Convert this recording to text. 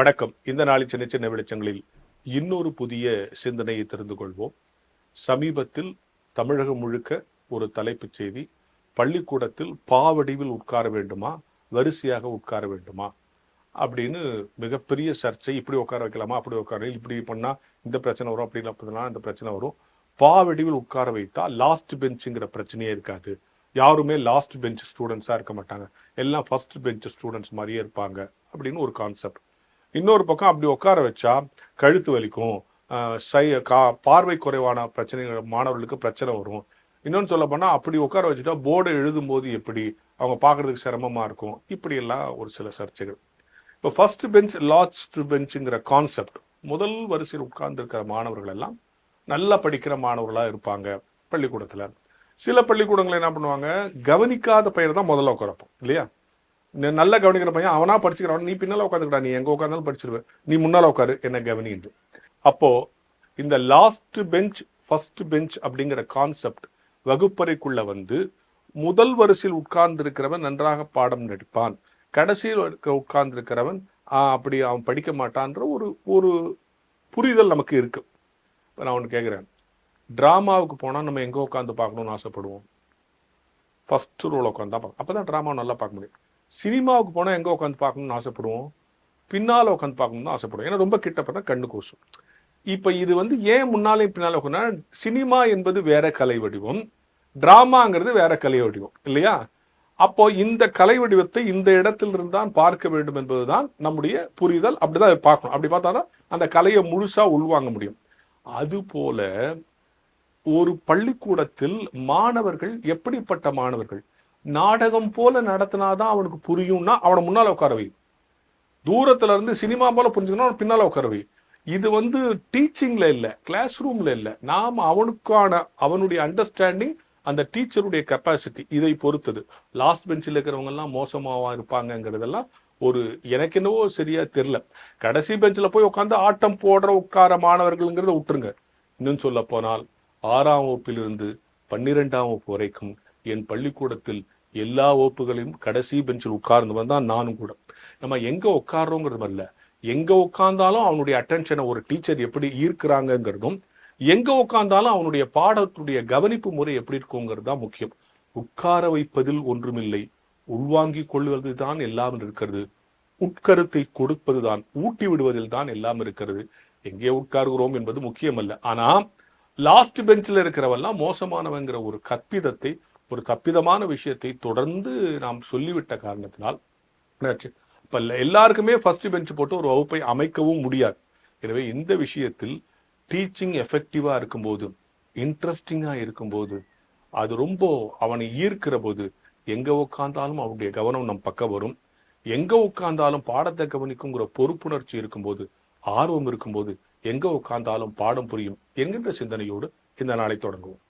வணக்கம். இந்த நாளில் சின்ன சின்ன வெளிச்சங்களில் இன்னொரு புதிய சிந்தனையை தெரிந்து கொள்வோம். சமீபத்தில் தமிழகம் முழுக்க ஒரு தலைப்புச் செய்தி பள்ளிக்கூடத்தில் பாவடிவில் உட்கார வேண்டுமா? வரிசையாக உட்கார வேண்டுமா? அப்படின்னு மிகப்பெரிய சர்ச்சை இப்படி உட்கார வைக்கலாமா? அப்படி உட்கார இப்படி பண்ணா இந்த பிரச்சனை வரும் அப்படி பண்ணா இந்த பிரச்சனை வரும். பாவடிவில் உட்கார வைத்தா லாஸ்ட் பெஞ்சுங்கிற பிரச்சனையே இருக்காது. யாருமே லாஸ்ட் பெஞ்ச் ஸ்டூடெண்ட்ஸாக இருக்க மாட்டாங்க. எல்லாம் ஃபர்ஸ்ட் பெஞ்ச் ஸ்டூடெண்ட்ஸ் மாதிரியே இருப்பாங்க. அப்படின்னு ஒரு கான்செப்ட் இன்னொரு பக்கம் அப்படி உட்கார வச்சா கழுத்து வலிக்கும். சை கா பார்வை குறைவான பிரச்சனைகள் மாணவர்களுக்கு பிரச்சனை வரும். இன்னொன்று சொல்ல போனால் அப்படி உட்கார வச்சுட்டா போர்டை எழுதும்போது எப்படி? அவங்க பார்க்கறதுக்கு சிரமமாக இருக்கும். இப்படியெல்லாம் ஒரு சில சர்ச்சைகள். இப்போ ஃபர்ஸ்ட் பெஞ்ச் லாஸ்ட் பெஞ்சுங்கிற கான்செப்ட் முதல் வரிசையில் உட்கார்ந்துருக்கிற மாணவர்கள் எல்லாம் நல்லா படிக்கிற மாணவர்களாக இருப்பாங்க பள்ளிக்கூடத்தில். சில பள்ளிக்கூடங்கள் என்ன பண்ணுவாங்க? கவனிக்காத பெயர் தான் முதல்ல உட்காரப்போம் இல்லையா? நல்லா கவனிக்கிற பையன் அவனா படிச்சுக்கிறான். நீ பின்னால உட்காந்துக்கடா. நீ எங்க உட்காந்தாலும் படிச்சிருவேன். நீ முன்னால உட்காரு. என்ன கவனிந்து அப்போ இந்த லாஸ்ட் பெஞ்ச் ஃபர்ஸ்ட் பெஞ்ச் அப்படிங்கிற கான்செப்ட் வகுப்பறைக்குள்ள வந்து முதல் வரிசையில் உட்கார்ந்திருக்கிறவன் நன்றாக பாடம் நடிப்பான். கடைசியில் உட்கார்ந்திருக்கிறவன் அப்படி அவன் படிக்க மாட்டான்ற ஒரு ஒரு புரிதல் நமக்கு இருக்கு. இப்போ நான் ஒன்று கேட்குறேன் ட்ராமாவுக்கு போனால் நம்ம எங்கே உட்காந்து பார்க்கணும்னு ஆசைப்படுவோம்? ஃபர்ஸ்ட் ரோல் உட்காந்து தான் பார்க்கணும் அப்போ தான் ட்ராமா நல்லா பார்க்க முடியும். சினிமாவுக்கு போனால் எங்கே உட்காந்து பார்க்கணும்னு ஆசைப்படுவோம்? பின்னால் உட்காந்து பார்க்கணும்னு ஆசைப்படுவோம். ஏன்னா ரொம்ப கிட்ட பார்த்தா கண்ணு கூசும். இப்போ இது வந்து ஏன் முன்னாலேயும் பின்னால் உட்காந்து சினிமா என்பது வேற கலை வடிவம். ட்ராமாங்கிறது வேற கலை வடிவம். இல்லையா? அப்போ இந்த கலை வடிவத்தை இந்த இடத்திலிருந்து தான் பார்க்க வேண்டும் என்பதுதான் நம்முடைய புரிதல். அப்படிதான் பார்க்கணும். அப்படி பார்த்தா தான் அந்த கலையை முழுசா உள்வாங்க முடியும். அதுபோல ஒரு பள்ளிக்கூடத்தில் மாணவர்கள் எப்படிப்பட்ட மாணவர்கள்? நாடகம் போல நடத்தினாதான் அவனுக்கு புரியும்னா அவனை முன்னால உட்கார வை. தூரத்துல இருந்து சினிமா போல புரிஞ்சுக்கணும் அவன் பின்னால உட்கார வை. இது வந்து டீச்சிங்ல இல்லை கிளாஸ் ரூம்ல இல்லை. நாம் அவனுக்கான அவனுடைய அண்டர்ஸ்டாண்டிங் அந்த டீச்சருடைய கெப்பாசிட்டி இதை பொறுத்தது. லாஸ்ட் பெஞ்சில் இருக்கிறவங்க எல்லாம் மோசமாவா இருப்பாங்கங்கிறதெல்லாம் ஒரு எனக்கு என்னவோ சரியா தெரியல. கடைசி பெஞ்சில் போய் உட்காந்து ஆட்டம் போடுற உட்கார மாணவர்கள்ங்கிறத விட்டுருங்க இன்னும் சொல்ல போனால் ஆறாம் வகுப்பிலிருந்து பன்னிரெண்டாம் வகுப்பு வரைக்கும் என் பள்ளிக்கூடத்தில் எல்லா வகுப்புகளையும் கடைசி பெஞ்சில் உட்கார்ந்து தான் நானும் கூட. நம்ம எங்க உட்கார்றோங்கிறது அல்ல. எங்க உட்கார்ந்தாலும் அவனுடைய அட்டென்ஷனை ஒரு டீச்சர் எப்படி ஈர்க்கிறாங்கங்கிறதும் எங்க உட்கார்ந்தாலும் அவனுடைய பாடத்துடைய கவனிப்பு முறை எப்படி இருக்குங்கிறது தான் முக்கியம். உட்கார வைப்பதில் ஒன்றுமில்லை. உள்வாங்கிக் கொள்வது தான் எல்லாம் இருக்கிறது. உட்கருத்தை கொடுப்பது தான் ஊட்டி விடுவதில் தான் எல்லாம் இருக்கிறது. எங்கே உட்கார்கிறோம் என்பது முக்கியமல்ல. ஆனா லாஸ்ட் பெஞ்சில் இருக்கிறவெல்லாம் மோசமானவங்கிற ஒரு கற்பிதத்தை ஒரு தப்பிதமான விஷயத்தை தொடர்ந்து நாம் சொல்லிவிட்ட காரணத்தினால் என்னாச்சு? இப்போ எல்லாருக்குமே ஃபர்ஸ்ட் பெஞ்ச் போட்டு ஒரு வகுப்பை அமைக்கவும் முடியாது. எனவே இந்த விஷயத்தில் டீச்சிங் எஃபெக்டிவாக இருக்கும்போது இன்ட்ரெஸ்டிங்காக இருக்கும்போது அது ரொம்ப அவனை ஈர்க்கிற போது எங்கே உட்காந்தாலும் அவனுடைய கவனம் நம் பக்கம் வரும். எங்கே உட்காந்தாலும் பாடத்தை கவனிக்குங்கிற பொறுப்புணர்ச்சி இருக்கும்போது ஆர்வம் இருக்கும்போது எங்கே உட்கார்ந்தாலும் பாடம் புரியும் என்கின்ற சிந்தனையோடு இந்த நாளை தொடங்குவோம்.